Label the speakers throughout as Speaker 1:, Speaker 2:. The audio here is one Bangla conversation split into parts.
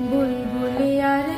Speaker 1: बुलबुलिया रे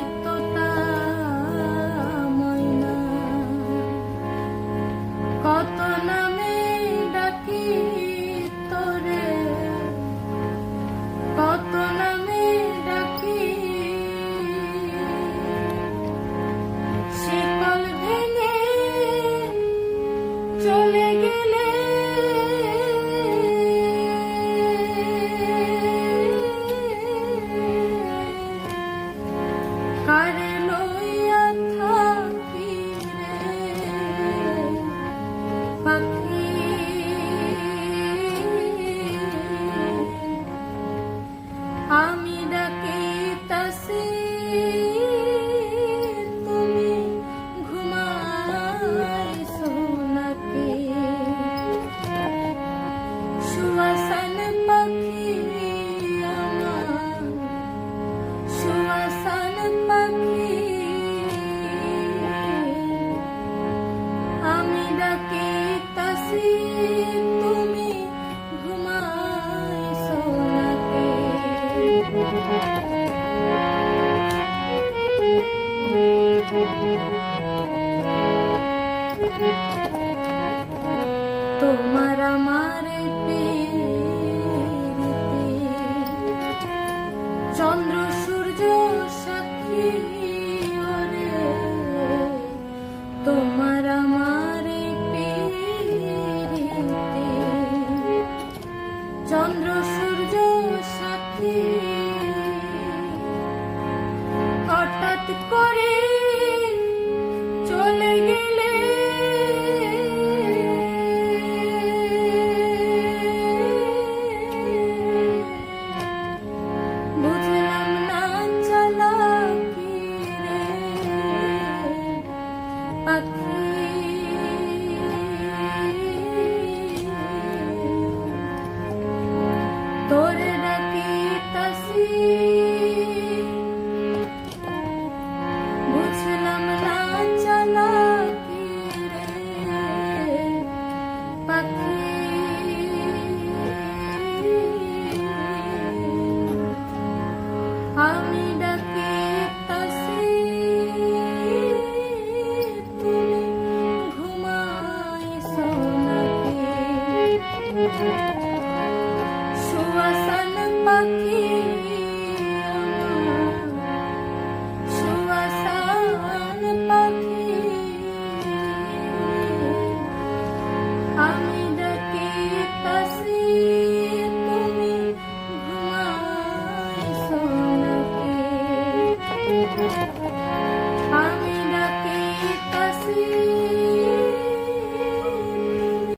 Speaker 1: তোমার আমার চন্দ্র সূর্য সাক্ষী তোমার আমার চন্দ্র Bak. Música